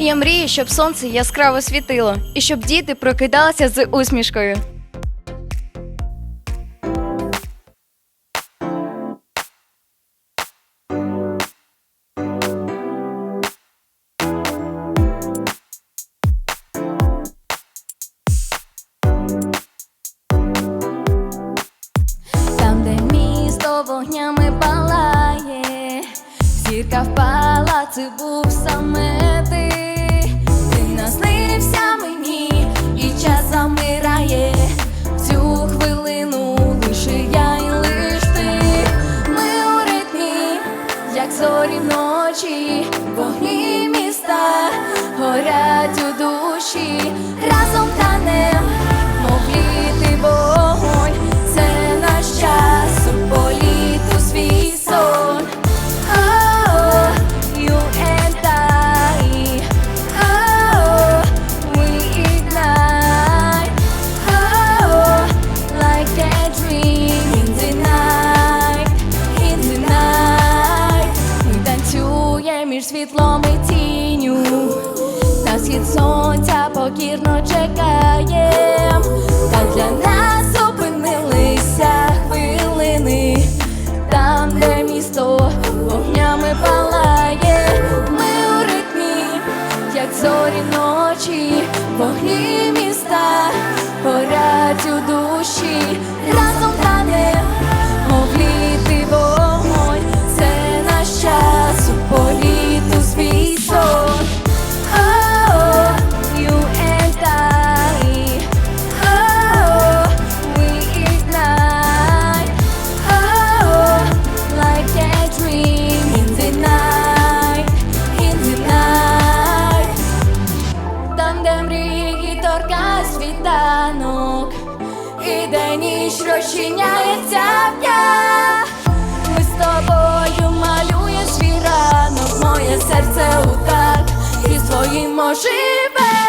Я мрію, щоб сонце яскраво світило і щоб діти прокидалися з усмішкою. Там, де місто вогнями палає, зірка впала, це був саме як зорі ночі, вогні міста горять у душі, сонця чекає. Так для нас зупинилися хвилини. Там, де місто вогнями палає, ми у ритмі, як зорі ночі, вогні міста горять у душі, разом світанок, і де ніч розчиняється дня. Ми з тобою малюєш свій ранок, моє серце у так, і своїм оживленням